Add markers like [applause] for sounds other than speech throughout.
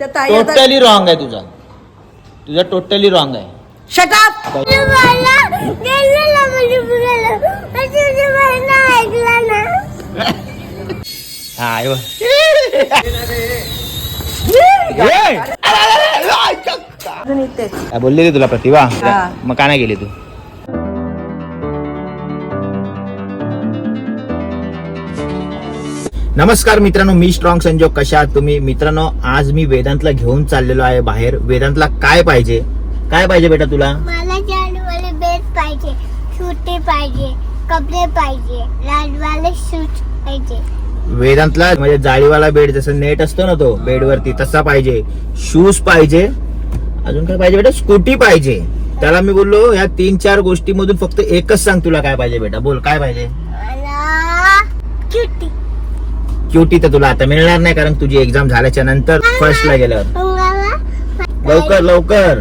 त्या ताई आता टोटली रॉंग आहे तुझा तुझा टोटली रॉंग आहे शटाप हा. अजून इथेच काय बोललेली तुला प्रतिभा हा. मग का नाही गेली तू नमस्कार मित्रांनो मी स्ट्रॉंग संजोग. कशा आहात तुम्ही? मित्रांनो आज मी वेदांतला घेऊन चाललेलो आहे बाहेर. वेदांतला काय पाहिजे? काय पाहिजे बेटा तुला? मला जाडवाले बेड पाहिजे सुटे पाहिजे कपडे पाहिजे लाडवाले शूज पाहिजे. वेदांतला म्हणजे जाळीवाला बेड जसं नेट असतो ना तो बेडवरती तसा पाहिजे. शूज पाहिजे. अजून काय पाहिजे बेटा? स्कूटी पाहिजे. त्याला मी बोललो या तीन चार गोष्टीमधून फक्त एकच सांग तुला काय पाहिजे बेटा. बोल काय पाहिजे? मला क्युटी तर तुला आता मिळणार नाही कारण तुझी एक्झाम झाल्याच्यानंतर फर्स्टला गेल्यावर. मला लवकर लवकर.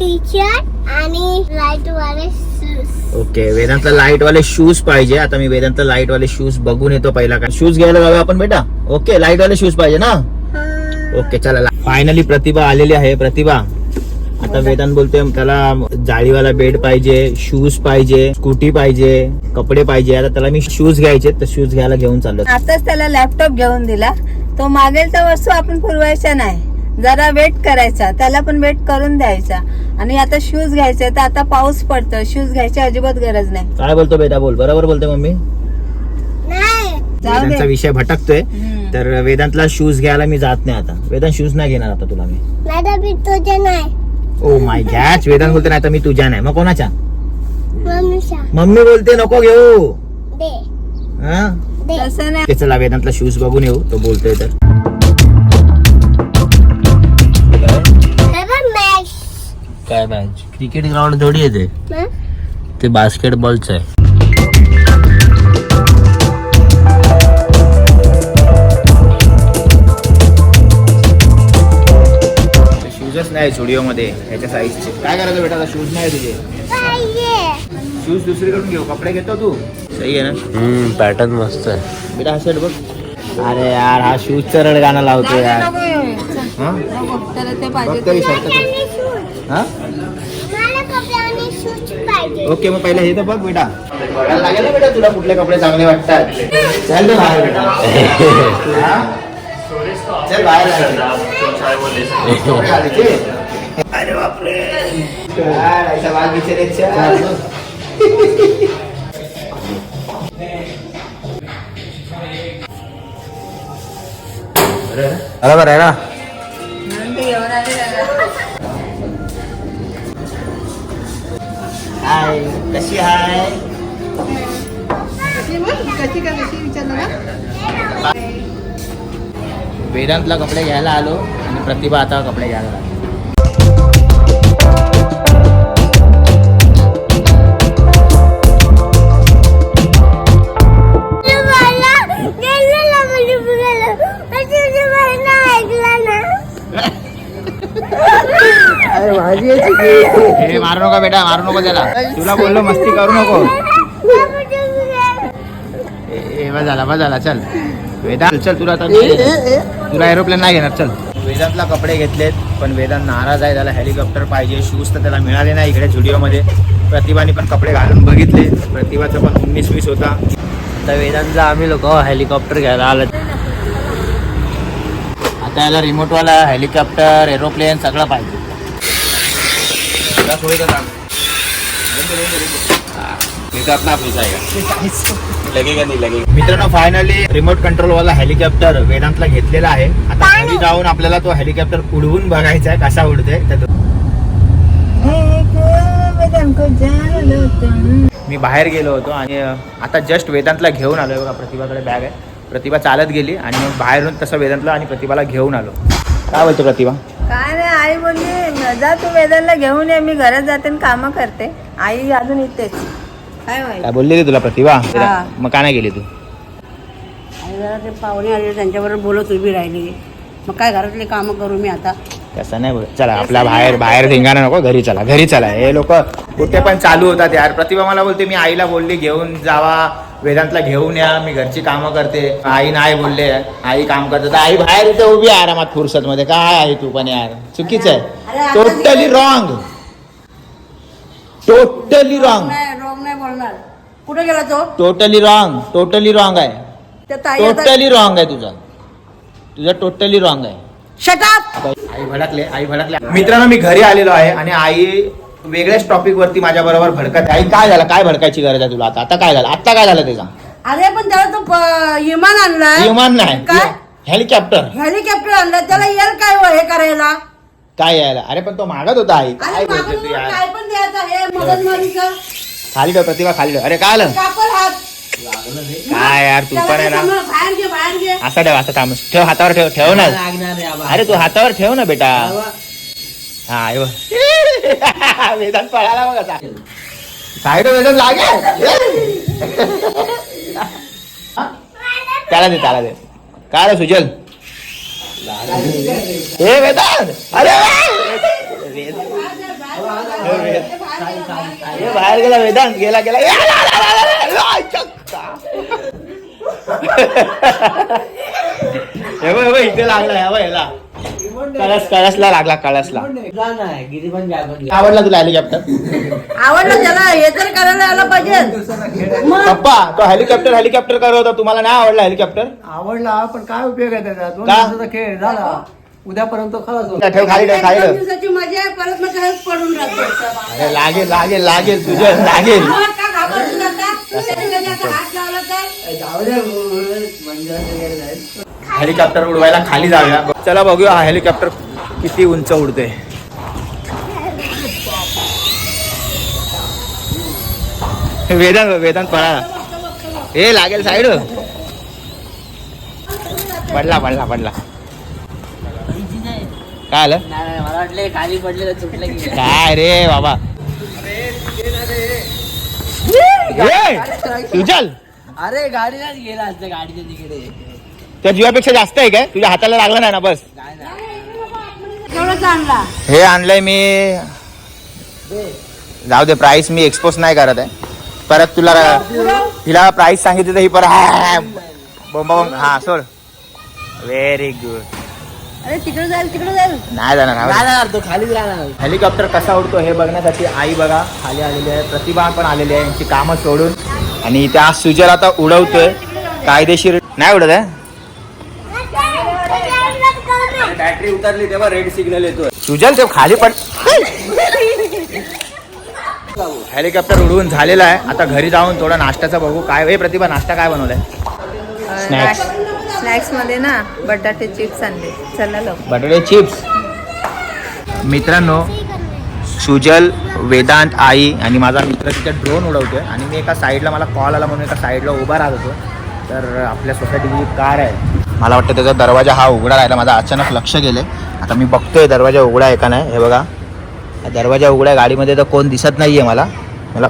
टी शर्ट आणि लाइट वाले शूज ओके वेदांतला लाइट वाले शूज पाहिजे. आता मी वेदांत लाइट वाले शूज बघून येतो पहिला काय शूज घ्यायला जाऊया आपण बेटा. ओके लाइट वाले शूज पाहिजे ना? ओके चला फायनली प्रतिभा आलेली आहे. प्रतिभा आता वेदांत बोलतोय त्याला जाळीवाला बेड पाहिजे शूज पाहिजे स्कूटी पाहिजे कपडे पाहिजे. आता त्याला मी शूज घ्यायचे तर शूज घ्यायला घेऊन चाललो. आताच त्याला लॅपटॉप घेऊन दिला. तो मागेल त्या वस्तू आपण पुरवायच्या नाही. जरा वेट करायचा. त्याला पण वेट करून द्यायचा. आणि आता शूज घ्यायचे तर आता पाऊस पडतो शूज घ्यायची अजिबात गरज नाही. काय बोलतो बेटा? बोल. बरोबर बोलतोय मम्मी? नाही. जाऊ वेदांतचा दे विषय भटकतोय. हम्म. तर वेदांतला शूज घ्यायला मी जात नाही आता. वेदांत शूज नाही घेणार आता तुला मी. माझा बी तुझे नाही. ओ माय गॅच वेदांत बोलते नाही तर मी तुझ्या नाही. मग कोणाच्या? मम्मी बोलते नको घेऊ. हा? ते चला वेदांतला शूज बघून येऊ तो बोलतोय तर. काय मॅच क्रिकेट ग्राउंड थोडी येते हं? ते बास्केटबॉलच आहे. नाही स्टुडिओ मध्ये ह्याच्या साईजचे काय करायचं बेटा? शूज नाही तुझे. शूज दुसरीकडून घेऊ. कपडे घेतो तू. सही आहे ना? पॅटर्न मस्त आहे. बेटा हा शर्ट बघ. अरे यार हा शूजचं रड गाणं लावतो यार. ते ते. शूज शूज ओके मग पहिला हे तर बघ बेटा. लागेल ना बेटा तुला कुठले कपडे चांगले वाटतात. चल रे [laughs] अरे बापरे. बरोबर आहे ना? म्हणून ते घेऊन आले त्याला. हाय कशी? हाय वेदांतला कपडे घ्यायला आलो आणि प्रतिभा आता कपडे घ्यायला ना ए मारू नका बेटा मारू नको त्याला. तुला बोललो मस्ती करू नको. [laughs] झाला झाला चल. वेदांत चल तुला आता तुला एरोप्लेन नाही घेणार चल. वेदांतला कपडे घेतलेत पण वेदांत नाराज आहे त्याला हेलिकॉप्टर पाहिजे शूज तर त्याला मिळाले नाही इकडे स्टुडिओमध्ये प्रतिभाने पण कपडे घालून बघितले प्रतिभाचं पण उन्नीस वीस होता. आता वेदांतला आम्ही लोक हेलिकॉप्टर घ्यायला आलं. आता याला रिमोटवाला हेलिकॉप्टर एरोप्लेन सगळं पाहिजे. मित्रांनो फायनली रिमोट कंट्रोल वाला हेलिकॉप्टर वेदांतला घेतलेला आहे. आता घरी जाऊन आपल्याला तो हेलिकॉप्टर उडवून बघायचा आहे कसा उडतोय. तर तो- मी बाहेर गेलो होतो आणि आता जस्ट वेदांतला घेऊन आलोय बघा. प्रतिभाकडे बॅग आहे. प्रतिभा चालत गेली आणि मग बाहेरून तसं वेदांतला आणि प्रतिभाला घेऊन आलो. काय बोलतो प्रतिभा? काय नाही आई बोलली जा तू वेदांना घेऊन ये मी घरात जाते आणि कामं करते. आई अजून इथेच. काय माहिती? काय बोललेली तुला प्रतिभा? हा. मग का नाही गेली तू? आणि जरा ते पाहुणे आले त्यांच्याबरोबर बोलत उभी राहिली. मग काय घरातली कामं करू मी आता? तसं नाही बोलत. चला आपल्या बाहेर बाहेर धिंगाणं नको घरी चला घरी चला. हे लोक कुठे पण चालू होतात यार. प्रतिभा मला बोलते मी आईला बोलली घेऊन जावा वेदांतला घेऊन या मी घरची कामं करते. आई नाही बोलले. आई काम करते. तर आई बाहेर इथे उभी आहे आरामात फुरसत मध्ये काय आहे तू पण यार? चुकीचं आहे. टोटली रॉंग टोटली रॉंग नाही रॉंग नाही बोलणार कुठे गेला तो? टोटली रॉंग टोटली रॉंग आहे. त्या ताई आता टोटली रॉंग आहे तुझा. तुझा टोटली रॉंग आहे. शटाप आई भडकले आई भडकले. मित्रांनो मी घरी आलेलो आहे आणि आई वेगळ्याच टॉपिक वरती माझ्या बरोबर भडकत आहे. आई काय झालं? काय भडकायची गरज आहे तुला आता? आता काय झालं? आता काय झालं त्याचा? अरे पण त्याला तो प- विमान आणलाय. विमान नाही. काय? हेलिकॉप्टर. हेलिकॉप्टर आणलं त्याला यर काय हो हे करायला? काय यायला? अरे पण तो मागत होता आई. काय आणि बोलते मागून तू यार? काय पण द्यायचं हे मदत मारीचं खाली ठेव प्रतिभा खाली ठेव. अरे काय आलं? काय यार तू पण आहे ना. असा ठेव असं थांब. ठेव हातावर ठेव ठेव ना. अरे तू हातावर ठेव ना बेटा. हा बघ. [laughs] वेदांत पळाला बघ आता. साईड वेदांत लागेल [laughs] त्याला दे त्याला दे. काय रे सुजल? हे वेदांत. अरे वा! हे बाहेर गेला वेदांत गेला गेला. हे बघ इथे लागला हे बघ ह्याला. कळस कळसला लागला कळसला. आवडला तुला हेलिकॉप्टर आवडलं त्याला हे तर करायला आलं पाहिजे. पप्पा तो हेलिकॉप्टर हेलिकॉप्टर करत होता तुम्हाला नाही आवडला हेलिकॉप्टर आवडला पण काय उपयोग आहे त्याचा? दोन खेळ झाला. उद्यापर्यंत होतो. ठेव खाली ठेव खाली दोन ठेव. दिवसाची मजा आहे परत मग सहज पडून राहतो. अरे लागेल लागेल लागेल तुझ्या लागेल. मग का घाबरतो आता? त्याने कधी आता हात लावला तर? जाऊ दे मंदिरात वगैरे जाईल. हेलिकॉप्टर उडवायला खाली जाऊया. चला बघूया हा हेलिकॉप्टर किती उंच उडते वेदांत वेदांत पळा. हे लागेल साईड पडला पडला पडला. काय आलं? नाही नाही, मला वाटलं खाली पडलेलं चुकलं की काय रे बाबा? ए, सुजल अरे गाडीलाच गेला असतं गाडीच्या तिकडे. त्या जीवापेक्षा जास्त आहे काय? तुझ्या हाताला लागलं नाही ना बस. हे आणलंय मी. जाऊ दे प्राइस मी एक्सपोज नाही करत आहे. परत तुला तिला प्राइस सांगितली तर ही परत बॉम्ब बॉम्ब हा. सोड. व्हेरी गुड अरे तिकडे जाईल तिकडे जाईल. नाही जाणार राहू दे. राहणार तो खालीच राहणार. हेलिकॉप्टर कसा उडतो हे बघण्यासाठी आई बघा खाली आलेली आहे प्रतिभा पण आलेली आहे यांची कामं सोडून. आणि त्या सुजल आता उडवतोय. कायदेशीर नाही उडत आहे? बॅटरी उतरली तेव्हा रेड सिग्नल येतोय. सुजल ते खाली पड. हेलिकॉप्टर उडवून झालेला आहे. आता घरी जाऊन थोडा नाश्त्याचा बघू. काय हे प्रतिभा नाश्ता काय बनवलाय. स्नॅक्स ना बटाटे चिप्स आणले. चला लवकर. बटाटे चिप्स. मित्रांनो सुजल वेदांत आई आणि माझा मित्र तिथे ड्रोन उडवतोय आणि मी एका साईडला मला कॉल आला म्हणून एका साईडला उभा राहत होतो. तर आपल्या सोसायटीची कार आहे. मला वाटतं त्याचा दरवाजा हा उघडा राहिला. माझा अचानक लक्ष गेले आता मी बघतोय दरवाजा उघडा आहे का नाही. हे बघा. दरवाजा उघडा आहे. गाडीमध्ये तर कोण दिसत नाही आहे मला. मला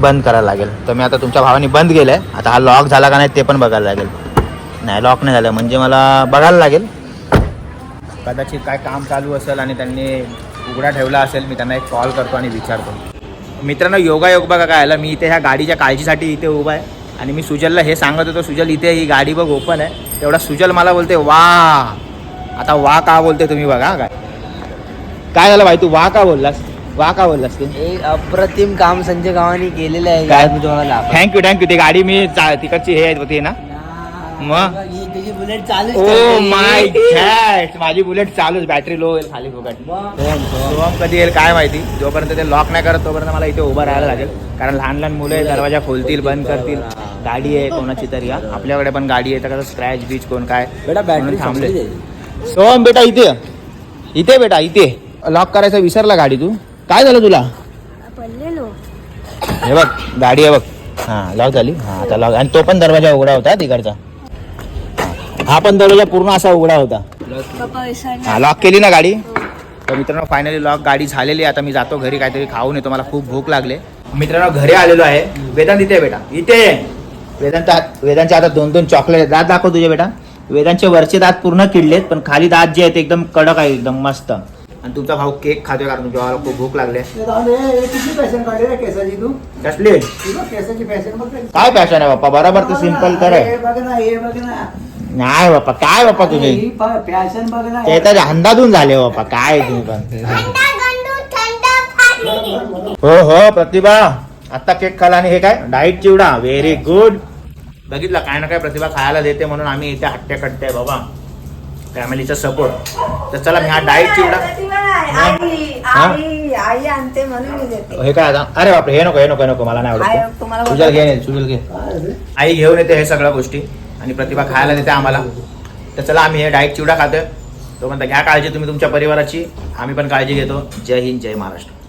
बंद करायला लागेल. तर मी आता तुमच्या भावाने बंद केलं आहे आता हा लॉक झाला का नाही ते पण बघायला लागेल. नाही लॉक नाही झालं. म्हणजे मला बघायला लागेल. कदाचित काय काम चालू असेल आणि त्यांनी उघडा ठेवला असेल मी त्यांना एक कॉल करतो आणि विचारतो. मित्रांनो योगा योग बघा काय आलं. मी इथे ह्या गाडीच्या काळजीसाठी इथे उभा आहे. आणि मी सुजलला हे सांगत होतो सुजल इथे ही गाडी बघ ओपन आहे. तेवढा सुजल मला बोलते वा. आता वा का बोलते तुम्ही बघा हा काय? काय झालं भाई तू वा का बोललास? वा का बोललास तू? एक अप्रतिम काम संजय गावाने केलेलं आहे. काय? थँक्यू थँक्यू ती गाडी मी चा- तिकडची हे होती ना? मग? ही तुझी बुलेट चालूच ओ. माय गॅड माझी बुलेट चालूच बॅटरी लो होईल खाली फुकट. कधी येईल काय माहिती? जोपर्यंत ते लॉक नाही करत तोपर्यंत मला इथे उभं राहायला लागेल. कारण लहान लहान मुलं आहे दरवाजा खोलतील बंद करतील. गाडी आहे कोणाची तरी हा. आपल्याकडे पण गाडी आहे तर कसं स्क्रॅच बीच कोण काय? बेटा बॅटरी थांबले. सोहम बेटा इथे. इथे बेटा इथे. लॉक करायचं विसरला गाडी तू. काय झालं तुला? हे बघ गाडी आहे बघ. हा लॉक झाली. हा आता लॉक आणि तो पण दरवाजा उघडा होता तिकडचा. हा पण दरवाजा पूर्ण असा उघडा होता. हा लॉक केली ना गाडी? तर मित्रांनो फायनली लॉक गाडी झालेली आहे. आता मी जातो घरी काहीतरी खाऊन येतो. मला खूप भूक लागले. मित्रांनो घरी आलेलो आहे. वेदांत इथे बेटा. इथे. वेदांत वेदांच्या हातात दोन दोन चॉकलेट दात दाखव तुझे बेटा. वेदांचे वरचे दात पूर्ण किडलेत पण खाली दात जे आहेत ते एकदम कडक आहे एकदम मस्त. आणि तुमचा भाऊ केक खातोय कारण तुमच्या भावाला खूप भूक लागली. ते? तू कसली ती. काय फॅशन आहे बाप्पा? बरोबर तर सिंपल तर आहे. नाही बाप्पा काय बाप्पा तुम्ही? ही फॅशन ते तर अंदाजून झाले बाप्पा काय तुम्ही पण. हो हो प्रतिभा आता केक खाला आणि हे काय? डाईट चिवडा व्हेरी गुड बघितलं काय ना काय प्रतिभा खायला देते म्हणून आम्ही इथे हट्टे कट्टे बाबा. फॅमिलीचा सपोर्ट तर चला मी हा डाईट चिवडा हा? हे? काय आता? अरे बापरे हे नको हे नको हे नको मला नाही आवडत. सुजल घे सुजल घे? आई घेऊन येते हे सगळ्या गोष्टी. आणि प्रतिभा खायला देते आम्हाला. तर चला आम्ही हे डाएट चिवडा खातोय. म्हणता घ्या काळजी तुम्ही तुमच्या परिवाराची. आम्ही पण काळजी घेतो. जय हिंद जय महाराष्ट्र.